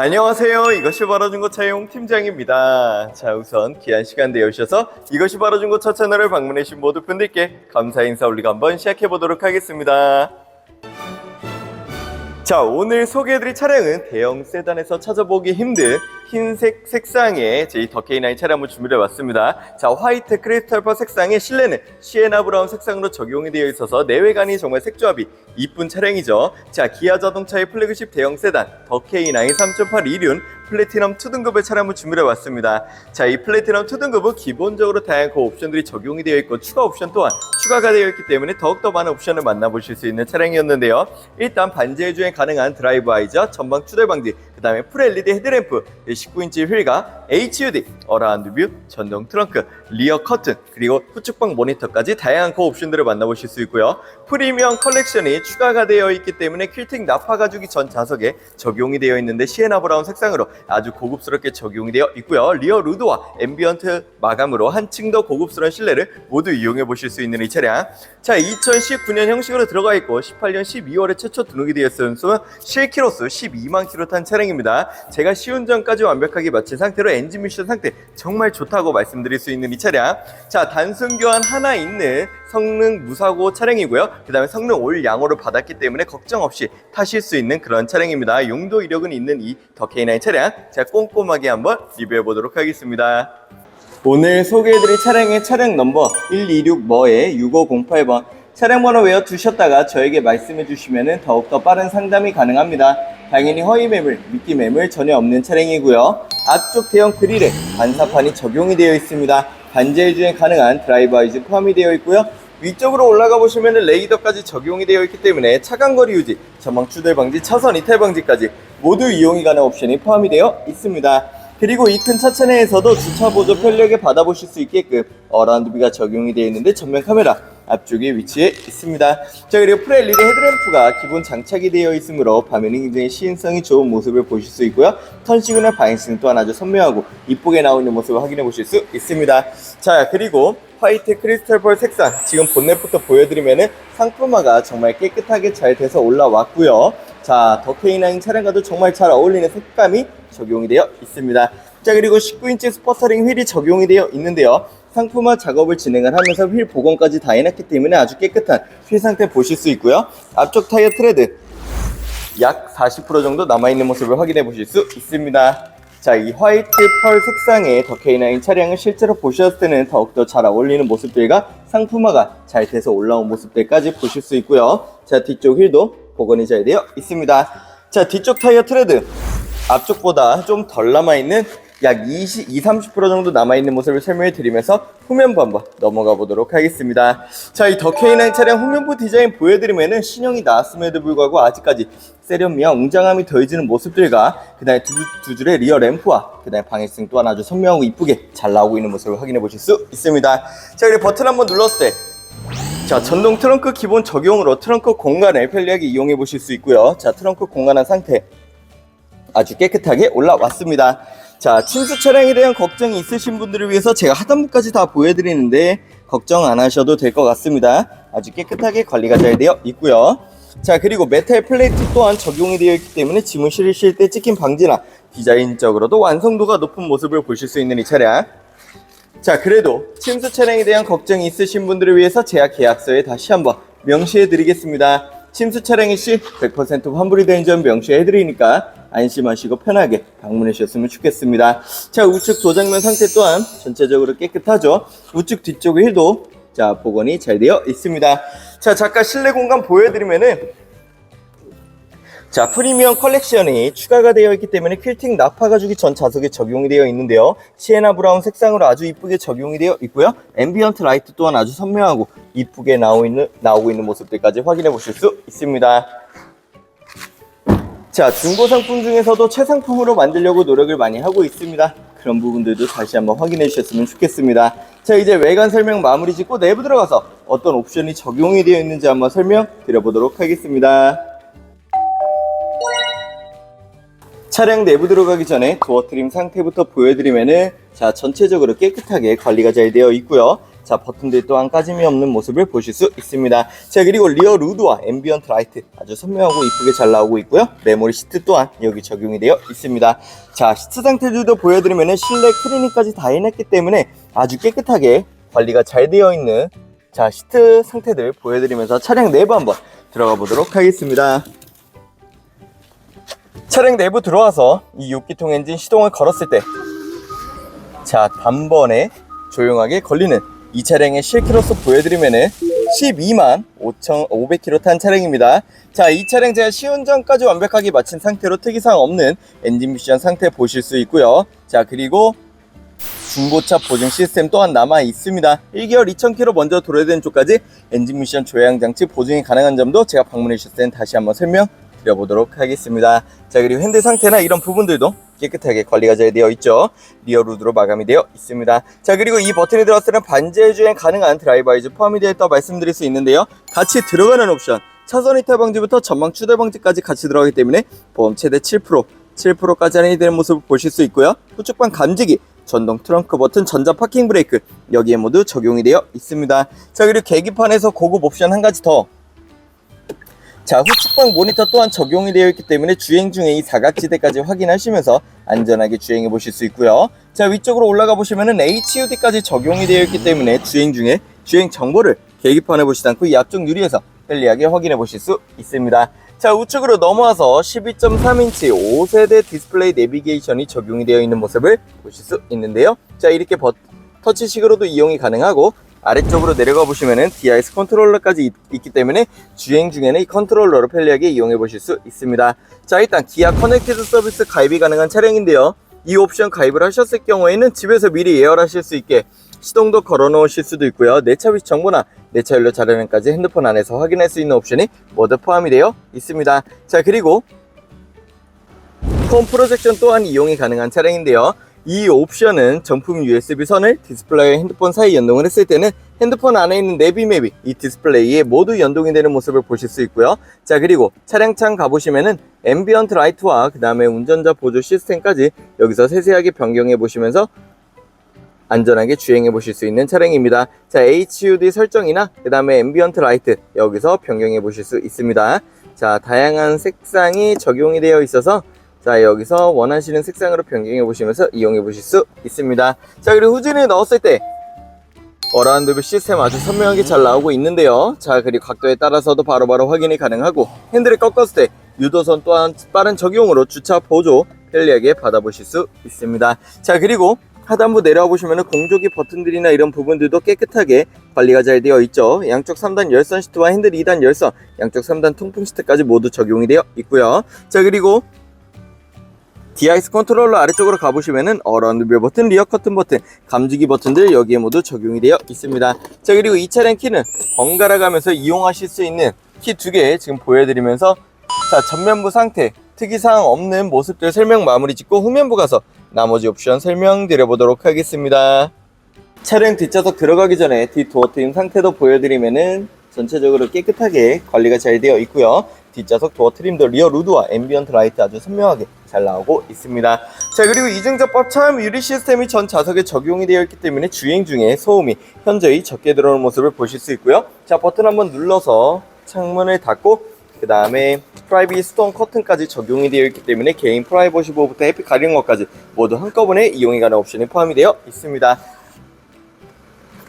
안녕하세요. 이것이 바로 중고차 용 팀장입니다. 자, 우선 귀한 시간 내주셔서 이것이 바로 중고차 채널을 방문해주신 모든 분들께 감사 인사 올리고 한번 시작해 보도록 하겠습니다. 자, 오늘 소개해드릴 차량은 대형 세단에서 찾아보기 힘든 흰색 색상의 제 더케이나인 차량을 준비해봤습니다. 자, 화이트 크리스탈퍼 색상의 실내는 시에나 브라운 색상으로 적용이 되어 있어서 내외관이 정말 색조합이 이쁜 차량이죠. 자, 기아 자동차의 플래그십 대형 세단 더케이나인 3.8 이륜 플래티넘 2등급의 차량을 준비해봤습니다. 자, 이 플래티넘 2등급은 기본적으로 다양한 그 옵션들이 적용이 되어 있고 추가 옵션 또한 추가가 되어 있기 때문에 더욱더 많은 옵션을 만나보실 수 있는 차량이었는데요. 일단 반지의 주행 가능한 드라이브 아이저, 전방 추돌 방지, 그 다음에 풀 LED 헤드램프, 19인치 휠과 HUD, 어라운드 뷰, 전동 트렁크, 리어 커튼, 그리고 후측방 모니터까지 다양한 그 옵션들을 만나보실 수 있고요. 프리미엄 컬렉션이 추가가 되어 있기 때문에 퀼팅 나파 가죽이 전 좌석에 적용이 되어 있는데 시에나 브라운 색상으로 아주 고급스럽게 적용이 되어 있고요. 리어 루드와 앰비언트 마감으로 한층 더 고급스러운 실내를 모두 이용해 보실 수 있는 이 차량. 자, 2019년 형식으로 들어가 있고 18년 12월에 최초 등록이 되었으면 실키로수 12만 킬로 탄 차량 입니다. 제가 시운전까지 완벽하게 마친 상태로 엔진 미션 상태 정말 좋다고 말씀드릴 수 있는 이 차량. 자, 단순 교환 하나 있는 성능 무사고 차량이고요. 그 다음에 성능 올 양호를 받았기 때문에 걱정 없이 타실 수 있는 그런 차량입니다. 용도 이력은 있는 이 더케이나인 차량 제가 꼼꼼하게 한번 리뷰해 보도록 하겠습니다. 오늘 소개해드릴 차량의 차량 넘버 126머의 6508번 차량 번호 외워 두셨다가 저에게 말씀해 주시면 더욱더 빠른 상담이 가능합니다. 당연히 허위 매물, 미끼 매물 전혀 없는 차량이고요. 앞쪽 대형 그릴에 반사판이 적용이 되어 있습니다. 반지의 주행 가능한 드라이브 아이즈 포함이 되어 있고요. 위쪽으로 올라가 보시면 레이더까지 적용이 되어 있기 때문에 차간 거리 유지, 전방 추돌 방지, 차선 이탈 방지까지 모두 이용이 가능한 옵션이 포함이 되어 있습니다. 그리고 이 큰 차체 내에서도 주차 보조 편리하게 받아보실 수 있게끔 어라운드비가 적용이 되어 있는데 전면 카메라 앞쪽에 위치해 있습니다. 자 그리고 LED 헤드램프가 기본 장착이 되어 있으므로 밤에는 굉장히 시인성이 좋은 모습을 보실 수 있고요. 턴 시그널 방향성 또한 아주 선명하고 이쁘게 나오는 모습을 확인해 보실 수 있습니다. 자 그리고 화이트 크리스탈 펄 색상 지금 본넷부터 보여드리면은 상품화가 정말 깨끗하게 잘 돼서 올라왔고요. 자, 더 K9 차량과도 정말 잘 어울리는 색감이 적용이 되어 있습니다. 자, 그리고 19인치 스포터링 휠이 적용이 되어 있는데요. 상품화 작업을 진행을 하면서 휠 복원까지 다 해놨기 때문에 아주 깨끗한 휠 상태 보실 수 있고요. 앞쪽 타이어 트레드 약 40% 정도 남아있는 모습을 확인해 보실 수 있습니다. 자, 이 화이트 펄 색상의 더 K9 차량을 실제로 보셨을 때는 더욱더 잘 어울리는 모습들과 상품화가 잘 돼서 올라온 모습들까지 보실 수 있고요. 자, 뒤쪽 휠도 복원이 잘 되어 있습니다. 자, 뒤쪽 타이어 트레드 앞쪽보다 좀 덜 남아있는 약 20, 20, 30% 정도 남아있는 모습을 설명해 드리면서 후면부 한번 넘어가 보도록 하겠습니다. 자, 이 더 K9 차량 후면부 디자인 보여드리면은 신형이 나왔음에도 불구하고 아직까지 세련미와 웅장함이 더해지는 모습들과 그 다음에 두, 두 줄의 리어 램프와 그 다음에 방해성 또한 아주 선명하고 이쁘게 잘 나오고 있는 모습을 확인해 보실 수 있습니다. 자, 그리고 버튼 한번 눌렀을 때 자, 전동 트렁크 기본 적용으로 트렁크 공간을 편리하게 이용해 보실 수 있고요. 자, 트렁크 공간한 상태 아주 깨끗하게 올라왔습니다. 자, 침수 차량에 대한 걱정이 있으신 분들을 위해서 제가 하단부까지 다 보여드리는데 걱정 안 하셔도 될 것 같습니다. 아주 깨끗하게 관리가 잘 되어 있고요. 자, 그리고 메탈 플레이트 또한 적용이 되어 있기 때문에 짐을 실으실 때 찍힌 방지나 디자인적으로도 완성도가 높은 모습을 보실 수 있는 이 차량. 자, 그래도 침수 차량에 대한 걱정이 있으신 분들을 위해서 제약 계약서에 다시 한번 명시해 드리겠습니다. 침수 차량이 시 100% 환불이 된점 명시해 드리니까 안심하시고 편하게 방문해 주셨으면 좋겠습니다. 자, 우측 도장면 상태 또한 전체적으로 깨끗하죠. 우측 뒤쪽 휠도 자, 복원이 잘 되어 있습니다. 자, 잠깐 실내 공간 보여드리면은 자, 프리미엄 컬렉션이 추가가 되어 있기 때문에 퀼팅 나파 가죽이 전 좌석에 적용이 되어 있는데요. 시에나 브라운 색상으로 아주 이쁘게 적용이 되어 있고요. 앰비언트 라이트 또한 아주 선명하고 이쁘게 나오고 있는 모습들까지 확인해 보실 수 있습니다. 자, 중고 상품 중에서도 최상품으로 만들려고 노력을 많이 하고 있습니다. 그런 부분들도 다시 한번 확인해 주셨으면 좋겠습니다. 자, 이제 외관 설명 마무리 짓고 내부 들어가서 어떤 옵션이 적용이 되어 있는지 한번 설명 드려 보도록 하겠습니다. 차량 내부 들어가기 전에 도어 트림 상태부터 보여드리면은 자 전체적으로 깨끗하게 관리가 잘 되어 있고요. 자 버튼들 또한 까짐이 없는 모습을 보실 수 있습니다. 자 그리고 리어 루드와 앰비언트 라이트 아주 선명하고 이쁘게 잘 나오고 있고요. 메모리 시트 또한 여기 적용이 되어 있습니다. 자 시트 상태들도 보여드리면 실내 클리닝까지 다 해냈기 때문에 아주 깨끗하게 관리가 잘 되어 있는 자 시트 상태들 보여드리면서 차량 내부 한번 들어가 보도록 하겠습니다. 차량 내부 들어와서 이 6기통 엔진 시동을 걸었을 때 자, 단번에 조용하게 걸리는 이 차량의 실키로서 보여드리면은 12만 5,500km 탄 차량입니다. 자, 이 차량 제가 시운전까지 완벽하게 마친 상태로 특이사항 없는 엔진 미션 상태 보실 수 있고요. 자, 그리고 중고차 보증 시스템 또한 남아 있습니다. 1개월 2,000km 먼저 도래된 쪽까지 엔진 미션 조향 장치 보증이 가능한 점도 제가 방문해 주셨을 땐 다시 한번 설명 드려보도록 하겠습니다. 자 그리고 핸들 상태나 이런 부분들도 깨끗하게 관리가 잘 되어 있죠. 리어 루드로 마감이 되어 있습니다. 자 그리고 이 버튼이 때는 반지의 주행 가능한 드라이버 아이즈 포함이 되어 있다고 말씀드릴 수 있는데요. 같이 들어가는 옵션 차선 이탈 방지부터 전방 추돌 방지까지 같이 들어가기 때문에 보험 최대 7% 7%까지 할인이 되는 모습을 보실 수 있고요. 후측방 감지기 전동 트렁크 버튼, 전자 파킹 브레이크 여기에 모두 적용이 되어 있습니다. 자 그리고 계기판에서 고급 옵션 한 가지 더. 자 후측방 모니터 또한 적용이 되어 있기 때문에 주행 중에 이 사각지대까지 확인하시면서 안전하게 주행해 보실 수 있고요. 자 위쪽으로 올라가 보시면은 HUD까지 적용이 되어 있기 때문에 주행 중에 주행 정보를 계기판에 보시지 않고 이 앞쪽 유리에서 편리하게 확인해 보실 수 있습니다. 자 우측으로 넘어와서 12.3인치 5세대 디스플레이 내비게이션이 적용이 되어 있는 모습을 보실 수 있는데요. 자 이렇게 버, 터치식으로도 이용이 가능하고 아래쪽으로 내려가 보시면은 DIS 컨트롤러까지 있, 있기 때문에 주행 중에는 이 컨트롤러로 편리하게 이용해 보실 수 있습니다. 자 일단 기아 커넥티드 서비스 가입이 가능한 차량인데요. 이 옵션 가입을 하셨을 경우에는 집에서 미리 예열하실 수 있게 시동도 걸어 놓으실 수도 있고요. 내차 위치 정보나 내차 연료 자료는까지 핸드폰 안에서 확인할 수 있는 옵션이 모두 포함이 되어 있습니다. 자 그리고 홈 프로젝션 또한 이용이 가능한 차량인데요. 이 옵션은 정품 USB 선을 디스플레이와 핸드폰 사이 연동을 했을 때는 핸드폰 안에 있는 내비맵이 이 디스플레이에 모두 연동이 되는 모습을 보실 수 있고요. 자 그리고 차량창 가보시면은 앰비언트 라이트와 그 다음에 운전자 보조 시스템까지 여기서 세세하게 변경해 보시면서 안전하게 주행해 보실 수 있는 차량입니다. 자 HUD 설정이나 그 다음에 앰비언트 라이트 여기서 변경해 보실 수 있습니다. 자 다양한 색상이 적용이 되어 있어서 자 여기서 원하시는 색상으로 변경해 보시면서 이용해 보실 수 있습니다 자 그리고 후진을 넣었을 때 어라운드 뷰 시스템 아주 선명하게 잘 나오고 있는데요 자 그리고 각도에 따라서도 바로 바로 확인이 가능하고 핸들을 꺾었을 때 유도선 또한 빠른 적용으로 주차 보조 편리하게 받아보실 수 있습니다 자 그리고 하단부 내려와 보시면 공조기 버튼들이나 이런 부분들도 깨끗하게 관리가 잘 되어 있죠. 양쪽 3단 열선 시트와 핸들 2단 열선, 양쪽 3단 통풍 시트까지 모두 적용이 되어 있고요. 자 그리고 디아이스 컨트롤러 아래쪽으로 가보시면은 어라운드 뷰 버튼, 리어 커튼 버튼, 감지기 버튼들 여기에 모두 적용이 되어 있습니다. 자 그리고 이 차량 키는 번갈아 가면서 이용하실 수 있는 키 두 개 지금 보여드리면서 자 전면부 상태 특이사항 없는 모습들 설명 마무리 짓고 후면부 가서 나머지 옵션 설명드려 보도록 하겠습니다. 차량 뒷좌석 들어가기 전에 뒷도어 트림 상태도 보여드리면은 전체적으로 깨끗하게 관리가 잘 되어 있고요. 뒷좌석 도어 트림도 리어 루드와 앰비언트 라이트 아주 선명하게 잘 나오고 있습니다. 자 그리고 이중접법 차음 유리 시스템이 전 좌석에 적용이 되어 있기 때문에 주행 중에 소음이 현저히 적게 들어오는 모습을 보실 수 있고요. 자 버튼 한번 눌러서 창문을 닫고 그 다음에 프라이빗 스톤 커튼까지 적용이 되어 있기 때문에 개인 프라이버시 보호부터 햇빛 가리는 것까지 모두 한꺼번에 이용이 가는 옵션이 포함이 되어 있습니다.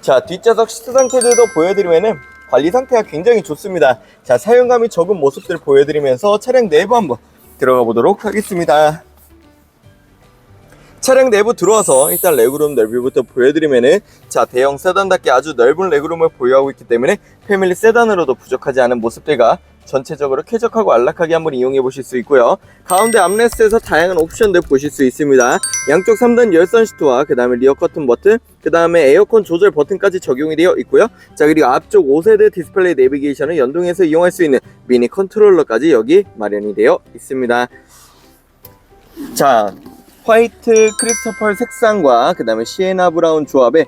자 뒷좌석 시트 상태들도 보여드리면은 관리 상태가 굉장히 좋습니다. 자 사용감이 적은 모습들 보여드리면서 차량 내부 한번 들어가 보도록 하겠습니다. 차량 내부 들어와서 일단 레그룸 넓이부터 보여드리면은 자 대형 세단답게 아주 넓은 레그룸을 보유하고 있기 때문에 패밀리 세단으로도 부족하지 않은 모습들과 전체적으로 쾌적하고 안락하게 한번 이용해 보실 수 있고요. 가운데 암레스트에서 다양한 옵션들 보실 수 있습니다. 양쪽 3단 열선 시트와 그 다음에 리어 커튼 버튼, 그 다음에 에어컨 조절 버튼까지 적용이 되어 있고요. 자 그리고 앞쪽 5세대 디스플레이 내비게이션을 연동해서 이용할 수 있는 미니 컨트롤러까지 여기 마련이 되어 있습니다. 자 화이트 크리스토펄 색상과 그 다음에 시에나 브라운 조합의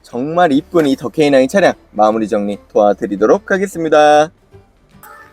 정말 이쁜 이 더케이나인 차량 마무리 정리 도와드리도록 하겠습니다.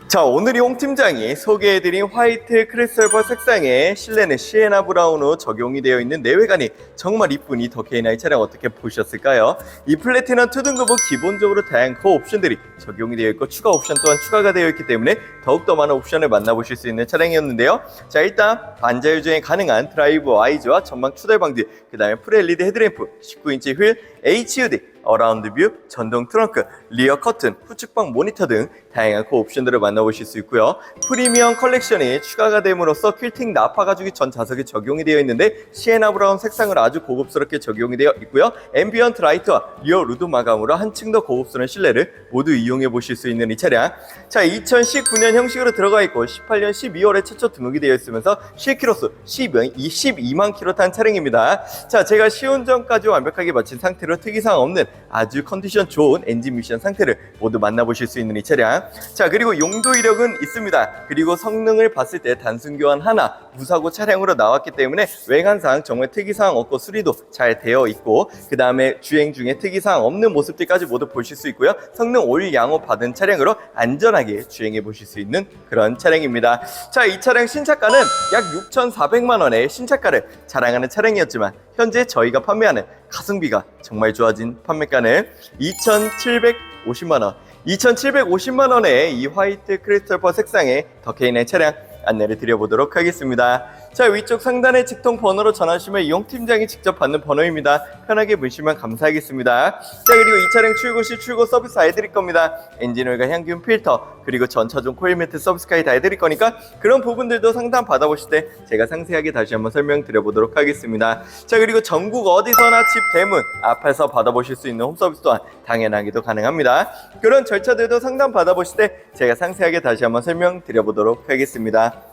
자, 오늘 이 홍 팀장이 소개해드린 화이트 크리스탈버 색상에 실내는 시에나 브라운으로 적용이 되어 있는 내외관이 정말 이쁜 이 더케이나이 차량 어떻게 보셨을까요? 이 플래티넘 투등급은 기본적으로 다양한 그 옵션들이 적용이 되어 있고 추가 옵션 또한 추가가 되어 있기 때문에 더욱더 많은 옵션을 만나보실 수 있는 차량이었는데요. 자, 일단 반자율 주행 가능한 드라이브 아이즈와 전방 추달 방지, 그 다음에 풀 LED 헤드램프, 19인치 휠, HUD, 어라운드 뷰, 전동 트렁크, 리어 커튼, 후측방 모니터 등 다양한 그 옵션들을 만나보실 수 있고요. 프리미엄 컬렉션이 추가가 됨으로써 퀼팅 나파 가죽이 전 좌석에 적용이 되어 있는데 시에나 브라운 색상을 아주 고급스럽게 적용이 되어 있고요. 앰비언트 라이트와 리어 루드 마감으로 한층 더 고급스러운 실내를 모두 이용해 보실 수 있는 이 차량. 자, 2019년 형식으로 들어가 있고 18년 12월에 최초 등록이 되어 있으면서 실키로수 12, 22만 킬로 탄 차량입니다. 자, 제가 시운전까지 완벽하게 마친 상태로 특이사항 없는 아주 컨디션 좋은 엔진 미션 상태를 모두 만나보실 수 있는 이 차량. 자, 그리고 용도 이력은 있습니다. 그리고 성능을 봤을 때 단순 교환 하나 무사고 차량으로 나왔기 때문에 외관상 정말 특이사항 없고 수리도 잘 되어 있고 그 다음에 주행 중에 특이사항 없는 모습들까지 모두 보실 수 있고요. 성능 올 양호 받은 차량으로 안전하게 주행해 보실 수 있는 그런 차량입니다. 자, 이 차량 신차가는 약 6,400만 원의 신차가를 자랑하는 차량이었지만 현재 저희가 판매하는 가성비가 정말 좋아진 판매가는 2,750만 원. 2,750만 원의 이 화이트 크리스탈 퍼 색상의 더케인의 차량 안내를 드려보도록 하겠습니다. 자 위쪽 상단의 직통 번호로 전화주시면 이용 팀장이 직접 받는 번호입니다. 편하게 문시면 감사하겠습니다. 자 그리고 이 차량 출고 시 출고 서비스 다 해드릴 겁니다. 엔진오일과 향균 필터 그리고 전차종 코일 매트 서비스까지 다 해드릴 거니까 그런 부분들도 상담 받아보실 때 제가 상세하게 다시 한번 설명드려보도록 하겠습니다. 자 그리고 전국 어디서나 집 대문 앞에서 받아보실 수 있는 홈 서비스 또한 당연하게도 가능합니다. 그런 절차들도 상담 받아보실 때 제가 상세하게 다시 한번 설명드려보도록 하겠습니다.